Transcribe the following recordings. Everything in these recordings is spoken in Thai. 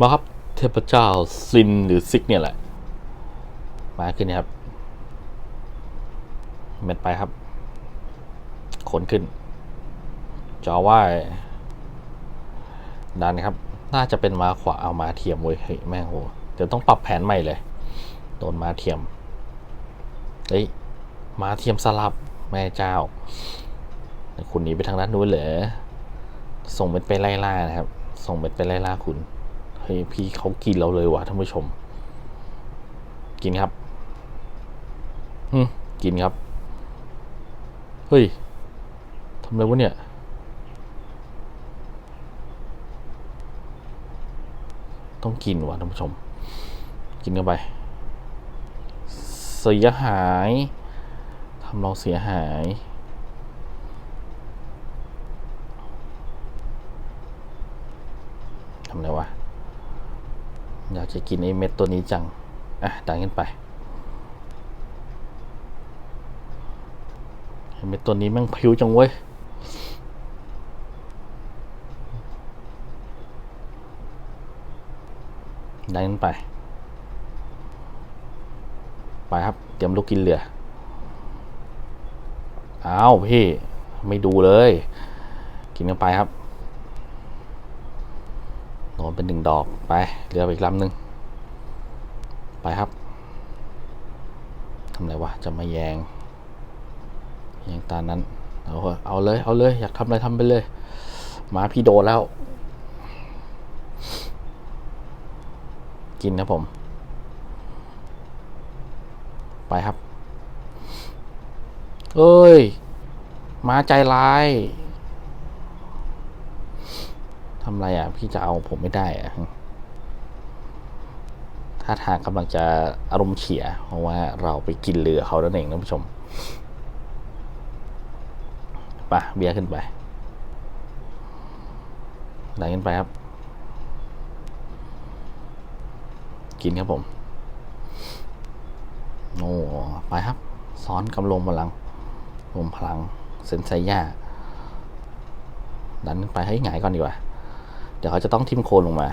มาครับเทพเจ้าซินหรือซิกเนี่ยแหละ มาขึ้นนะครับเม็ดไปครับ ขนขึ้น จอว่าดันครับ น่าจะเป็นมาขวาเอามาเทียมเว้ยเฮ้ยแม่งโหเดี๋ยวต้องปรับแผนใหม่เลย โดนมาเทียม เฮ้ย มาเทียมสลับแม่เจ้า คุณหนีไปทางด้านนู้นเหรอ ส่งเม็ดไปไล่ล่านะครับ ส่งเม็ดไปไล่ล่าคุณ เฮ้ยพี่เขากินเราเลยว่ะท่านผู้ชม กินครับ อืมกินครับ เฮ้ยทำอะไรวะเนี่ย ต้องกินว่ะท่านผู้ชม กินเข้าไป เสียหายทำเราเสียหายทำไรวะ อยากจะกินไอ้เม็ดตัวนี้จัง อะดันขึ้นไปเม็ดตัวนี้แม่งพิวจังเว้ย ดันขึ้นไป ไปครับ เตรียมลูกกินเหลือ อ้าวพี่ ไม่ดูเลย กินกันไปครับ นเป็นหนึ่งดอกไปเหลืออีกลำหนึ่งไปครับทำไรวะจะมาแยงแยงตานั้นเอาเอะเอาเลยเอาเลยอยากทำอะไรทำไปเลยหมาพี่โดนแล้ว กินนะผม ไปครับ เอ้ยหมาใจร้าย ทำไรอะ พี่จะเอาผมไม่ได้อะถ้าทางกำลังจะอารมณ์เฉีย เพราะว่าเราไปกินเรือเขานั่นเองท่านผู้ชมปะเบียร์ขึ้นไปไหนขึ้นไปครับ กินครับผม โอ้ไปครับซ้อนกำลงพลังลมพลังเซนไซย่าดันขึ้นไปให้หงายก่อนดีกว่า ดี๋ยวเขาจะต้องทิมโคนลงมา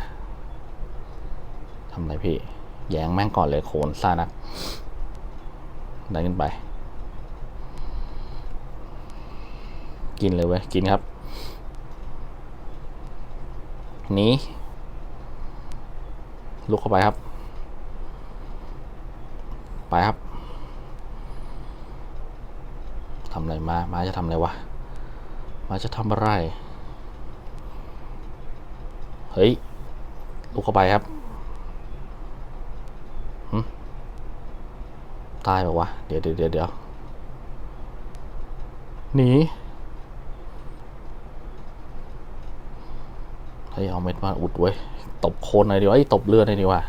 ทำไรพี่ แยงแม่งก่อนเลยโคนซ่านักดันขึ้นไป กินเลยเว้ย กินครับ นี้ลุกเข้าไปครับ ไปครับทำอะไรมา มาจะทำอะไรวะ มาจะทำอะไร เฮ้ยลุกเข้าไปครับตายแบบวะเดี๋ยวเดี๋ยวเดี๋ยวเดี๋ยวหนีเฮ้ยเอาเม็ดมาอุดไว้ตบโคนหน่อยดีวะไอ้ตบเรือหน่อยดีวะ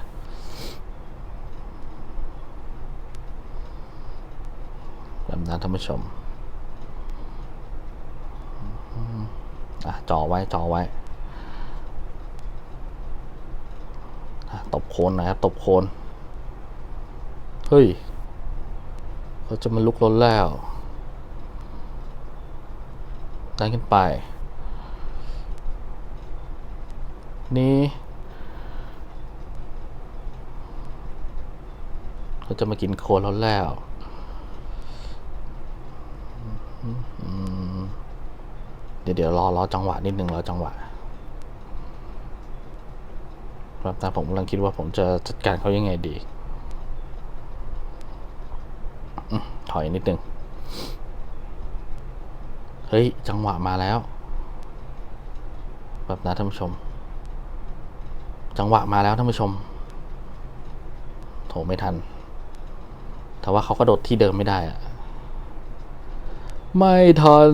แบบนั้นท่านผู้ชม อะจ่อไว้จ่อไว้อะ ตบโคนนะครับตบโคน เฮ้ยเขาจะมาลุกล้นแล้วดันขึ้นไป นี่เขาจะมากินโคนเราแล้วเดี๋ยวเดี๋ยวรอรอจังหวะนิดนึงรอจังหวะ ครับแต่ผมกำลังคิดว่าผมจะจัดการเขายังไงดีอถอยนิดนึง เฮ้ย จังหวะมาแล้ว แบบนะท่านผู้ชม จังหวะมาแล้วท่านผู้ชม โถไม่ทัน แต่ว่าเขากระโดดที่เดิมไม่ได้อะไม่ทัน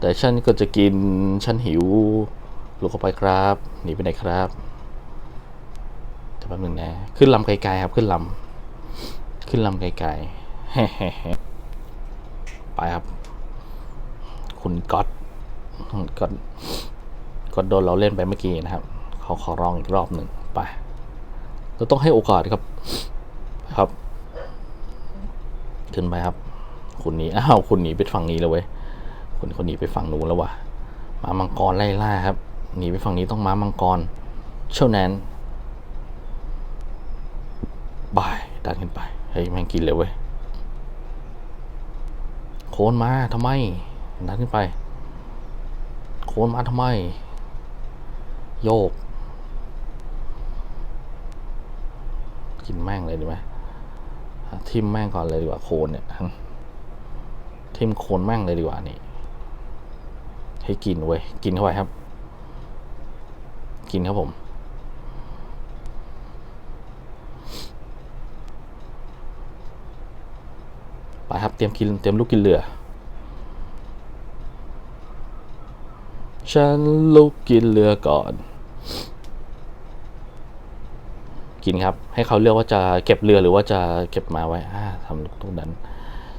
แต่ฉันก็จะกิน ฉันหิวลุกเข้าไปครับ หนีไปไหนครับ แป๊บหนึงนะ ขึ้นลำไกลๆครับ ขึ้นลำขึ้นลำไกลๆไปครับ คุณก๊อตก๊อตก๊อตโดนเราเล่นไปเมื่อกี้นะครับ เขาขอร้องอีกรอบหนึ่งไปเราต้องให้โอกาสครับ ครับ ขึ้นไปครับ คุณหนีอ้าวคุณหนีไปฝั่งนี้แล้วเว้ยคุณคนหนีไปฝั่งนู้นแล้ววะม้ามังกรไล่ล่าครับหนีไปฝั่งนี้ต้องม้ามังกรเช่านั้น บาย ดันขึ้นไป เฮ้ย แม่งกินเลยเว้ย โคนมาทำไม ดันขึ้นไป โคนมาทำไม โยก กินแม่งเลยดีไหมทิมแม่งก่อนเลยดีกว่าโคนเนี่ย ทิมโคนแม่งเลยดีกว่านี่ ให้กินเว้ย กินเข้าไปครับ กินครับผม ไปครับเตรียมกินเตรียมลูกกินเรือ ฉันลุกกินเรือก่อน กินครับ ให้เขาเลือกว่าจะเก็บเรือหรือว่าจะเก็บมาไว้อ่าทำลูกตัวนั้น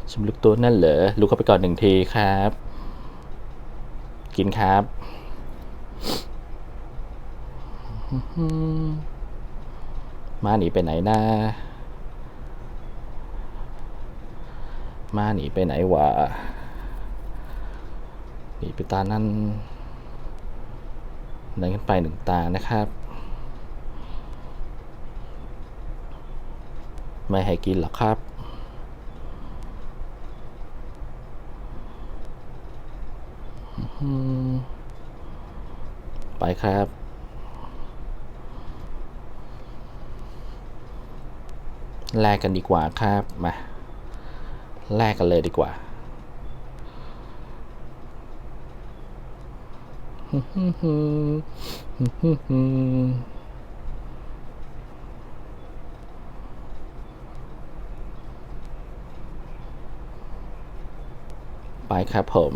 ชิมลูกตัวนั่นเหรอลูกเข้าไปก่อนหนึ่งทีครับ กินครับมาหนีไปไหนนะ มาหนีไปไหนวะหนีไปตานั่นเดินขึ้นไปหนึ่งตานะครับ ไม่ให้กินหรอกครับ ไปครับแลกกันดีกว่าครับ มา แลกกันเลยดีกว่าไปครับผม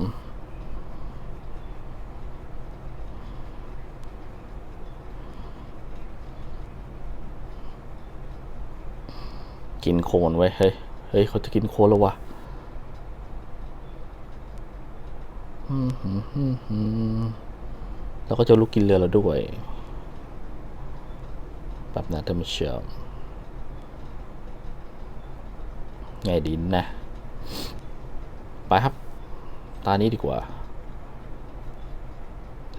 กินโคลนไว้เฮ้ย เฮ้ยเขาจะกินโคแล้ววะแล้วก็จะลุกกินเรือเราด้วยแบบนั้นท่านผู้ชมไงดีนนะ ไปครับ ตานี้ดีกว่า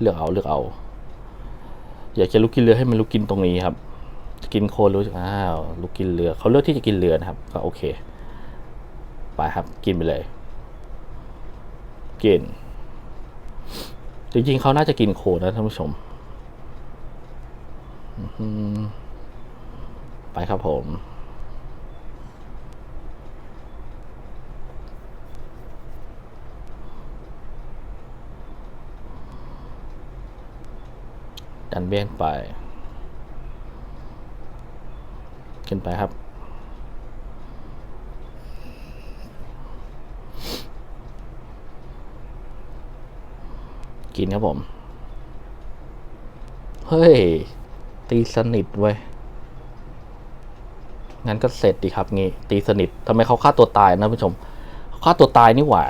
เลือกเอาเลือกเอา อยากจะลุกกินเรือให้มันลุกกินตรงนี้ครับ กินโคลนรู้สึกอ้าวลุกกินเรือ เขาเลือกที่จะกินเรือนะครับ ก็โอเค ไปครับกินไปเลย กิน จริงๆเขาน่าจะกินโคนะท่านผู้ชมไปครับผม ดันเบี้ยนไป ขึ้นไปครับ กินครับผม เฮ้ย ตีสนิทเว้ย งั้นก็เสร็จดีครับงี้ ตีสนิททำไมเขาฆ่าตัวตายนะผู้ชมฆ่าตัวตายนี่หว่า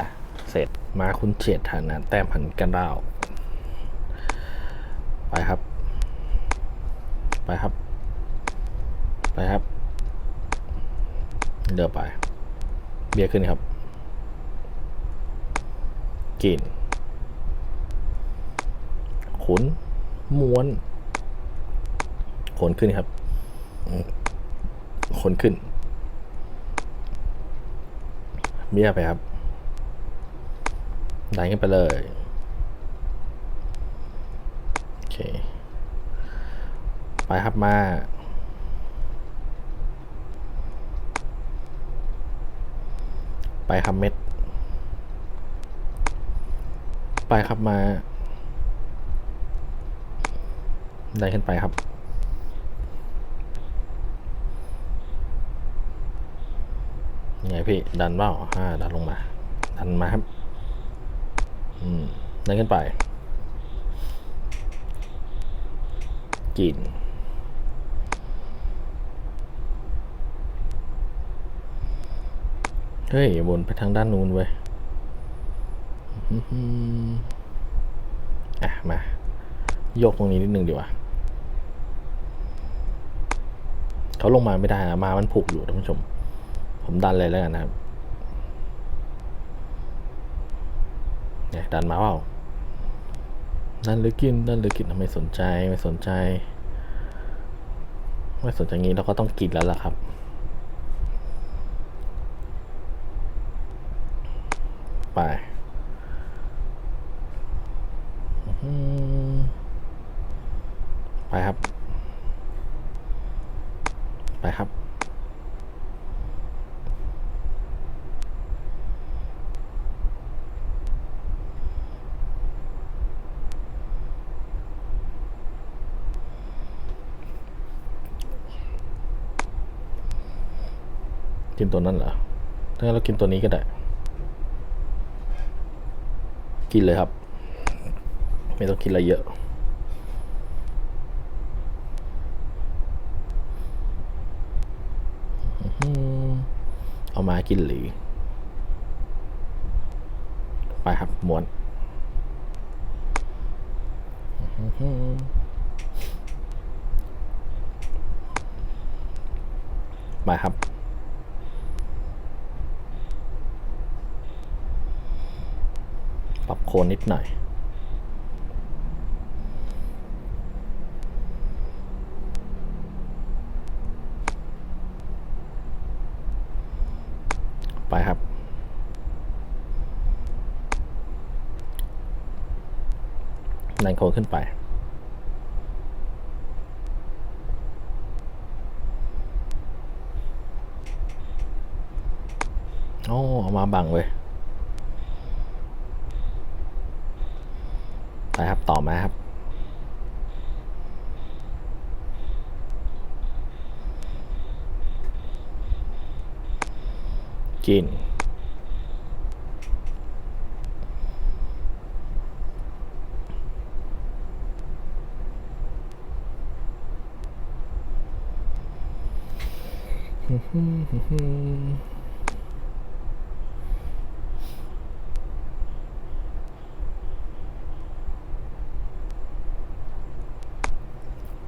เสร็จมาคุณเฉียดฐานะแต้มพันกันดาวไปครับ ไปครับ ไปครับ เดือไป เบียร์ขึ้นครับ กิน ขนม้วนขนขึ้นครับขนขึ้นเบี้ยไปครับดันขึ้นไปเลยโอเคไปครับมาไปครับเม็ด ไปครับมา ได้ขึ้นไปครับ ไงพี่ ดันเปล่าอ่าดันลงมา ดันมาครับ อืม ดันขึ้นไป กินเฮ้ยวนไปทางด้านนู้นเว้ยอื้อหืออะ มา โยกตรงนี้นิดนึงดีกว่า เขาลงมาไม่ได้นะมามันผูกอยู่ท่านผู้ชม ผมดันเลยแล้วกันนะครับเนี่ยดันมาเปล่าดันหรือกินดันหรือกินไม่สนใจไม่สนใจ ไม่สนใจงี้เราก็ต้องกินแล้วล่ะครับไปอืมไปครับ ไปครับ กินตัวนั้นเหรอ ถ้างั้นเรากินตัวนี้ก็ได้ กินเลยครับ ไม่ต้องกินอะไรเยอะ เอามากินหรือ ไปครับม้วน ไปครับ ปรับโคนนิดหน่อย ไปครับ นันโคขึ้นไปโอ้เอามาบังเว้ย ไปครับ ต่อมาครับ กิน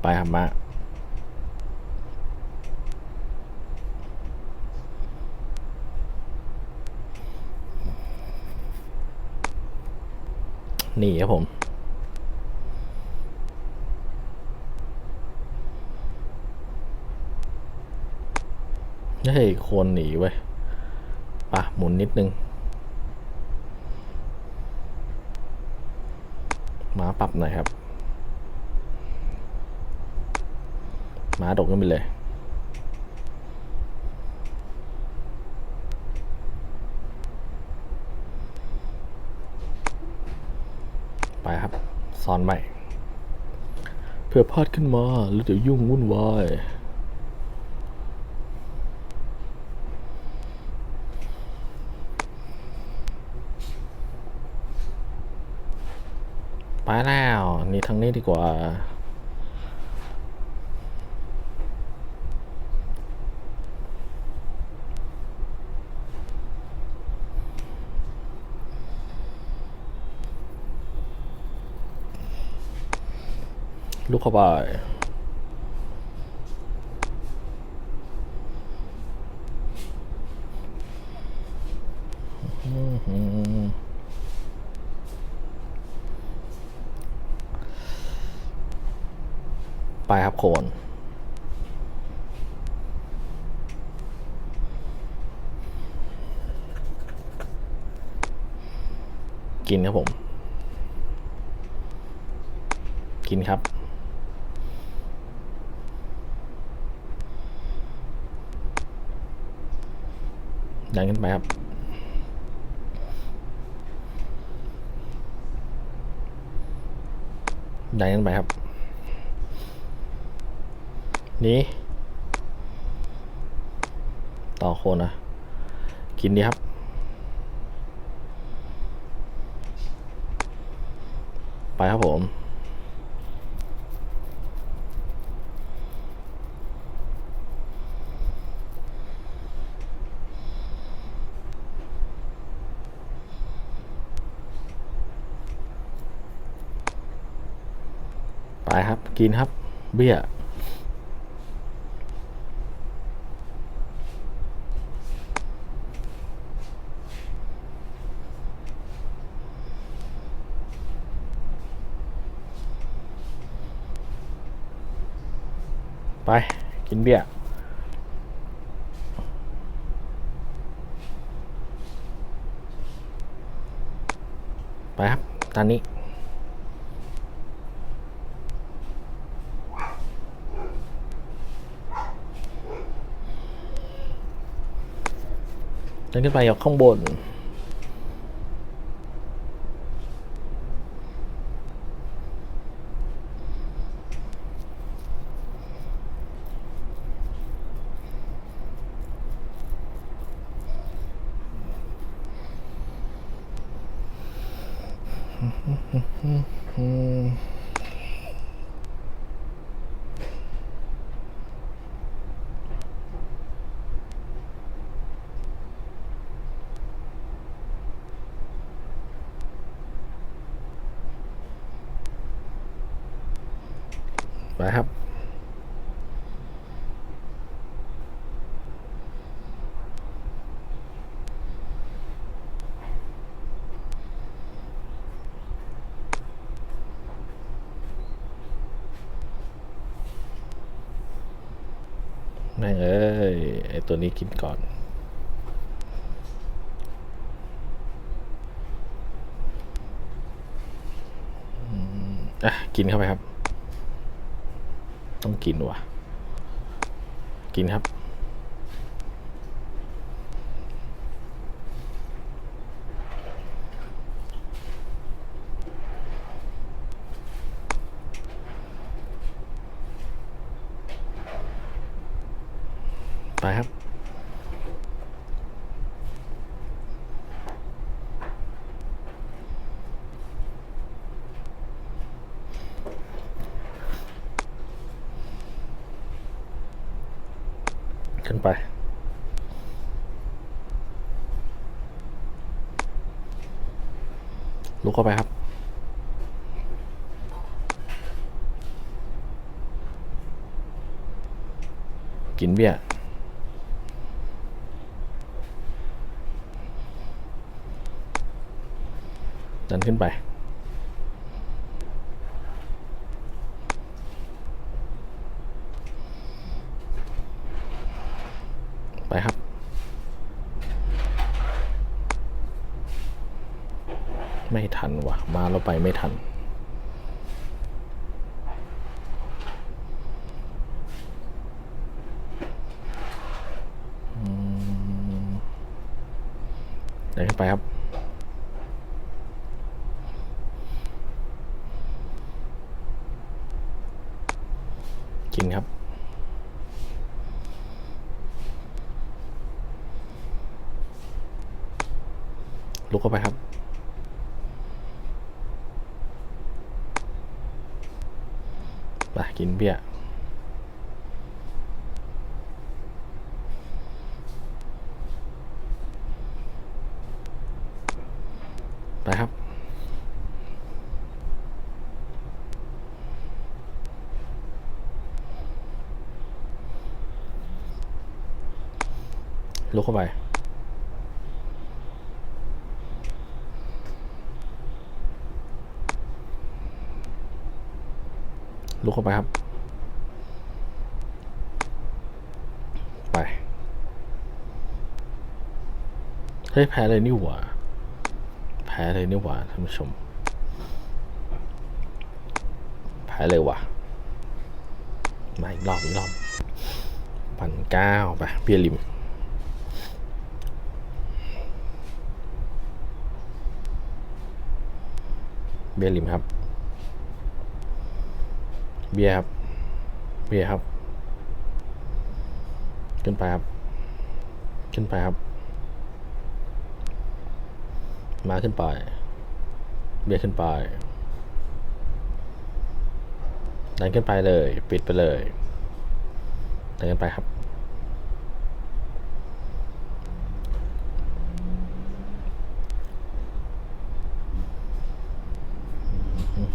ไปครับมานี่ครับผม เฮ้ยโคนหนีเว้ยปะหมุนนิดนึง มาปรับหน่อยครับ มาดกขึ้นไปเลย ไปครับซ้อนใหม่เพื่อพลาดขึ้นมา แล้วเดี๋ยวยุ่งวุ่นวายไปแล้วนี่ทางนี้ดีกว่า ลูกเข้าไปไปครับโคนกินครับผม กินครับ ดันขึ้นไปครับ ดันขึ้นไปครับนี่ต่อโคนนะ กินดีครับไปครับผม ไปครับ กินครับ เบี้ยไป กินเบียร์ไปครับ ตอนนี้ นขึ้นไปออกข้างบน ไปครับแม่งเอ้ย ไอตัวนี้กินก่อนอะ กินเข้าไปครับ ต้องกินว่ะ กินครับ ไปครับ ไป ลุกเข้าไปครับ กินเบี้ยร์ดันขึ้นไปครับ ไม่ ทันวะมาแล้วไปไม่ทัน อืมเดินขึ้นไปครับ กินครับ ลุกเข้าไปครับ ไปกินเบียร์ไปครับ ลุกเข้าไป ลุกเข้าไปครับ ไป เฮ้ยแพ้เลยนี่หว่า แพ้เลยนี่หว่าท่านผู้ชม แพ้เลยว่ะ มาอีกรอบอีกรอบพันเก้าไปเบียร์ลิมเบียร์ลิมครับ เบียครับเบียครับ ขึ้นไปครับ ขึ้นไปครับ มาขึ้นไป เบียดขึ้นไป ดันขึ้นไปเลย ปิดไปเลยดันขึ้นไปครับ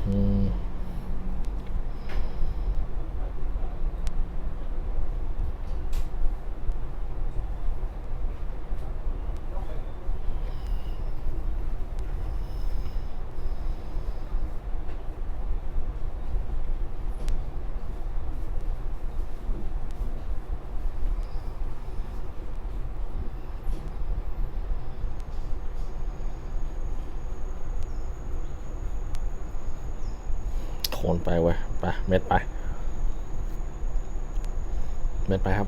อืม นไปเว้ยไปเม็ดไป เม็ดไปครับ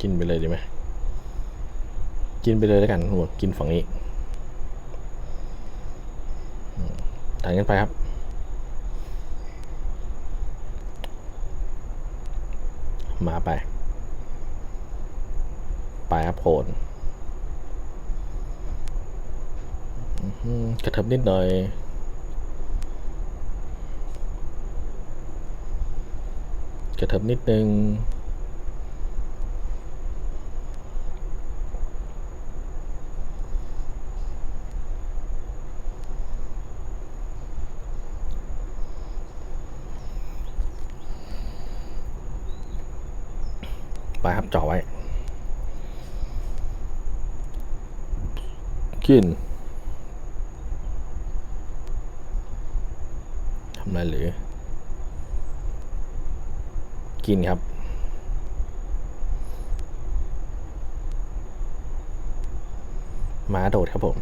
กินไปเลยดีไหม กินไปเลยแล้วกันหมดกินฝั่งนี้ถ่ายกันไปครับ มาไป ไปครับโผลอื้อหือ กระเทิบนิดหน่อย กระเทิบนิดนึงไปครับจ่อไว้กิน ทำอะไรหรือ กินครับ ม้าโดดครับผม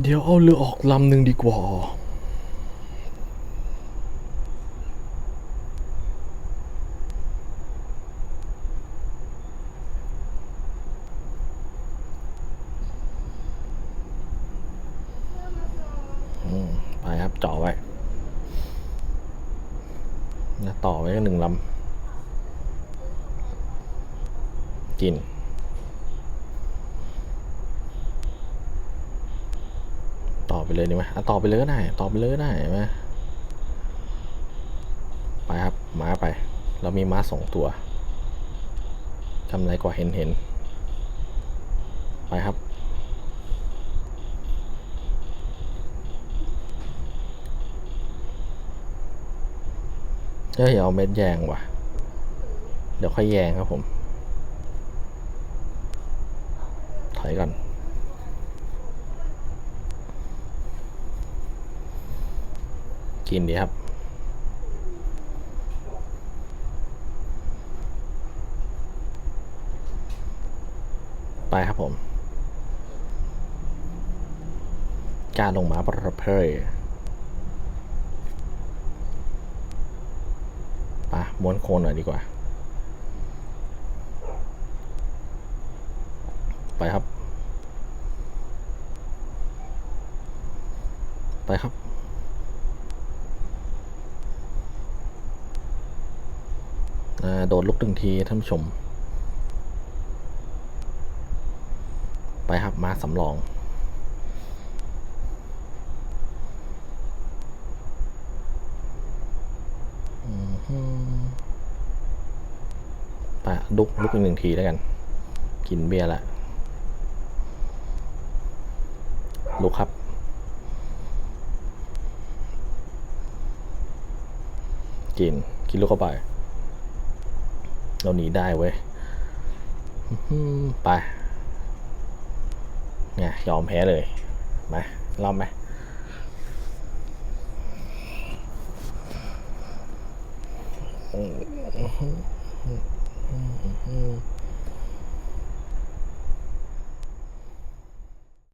เดี๋ยวเอาเรือออกลำหนึ่งดีกว่าอืมไปครับจ่อไว้แล้วต่อไว้ก็หนึ่งลำ กิน ต่อไป เลยดีไหมอะต่อไปเลยก็ได้ต่อไปเลยก็ได้ไหมไปครับม้าไป เรามีม้าสองตัวทำอะไรกว่าเห็นเห็นไปครับ เฮ้ยเอาเม็ดแยงว่ะ เดี๋ยวค่อยแยงครับผม ถอยก่อน กินดีครับ ไปครับผม การลงมาประเพยไปะม้วนโคนหน่อยดีกว่า ไปครับ ไปครับ อ่า โดดลุกหนึ่งทีท่านผู้ชม ไปครับมาสำรอง ไปลุกลุกอีกหนึ่งทีแล้วกัน กินเบียร์ละลุกครับกิน กินลูกเข้าไป เราหนีได้เว้ยไปเนี่ยยอมแพ้เลยมาลองไหมอืมอืมอืมอืม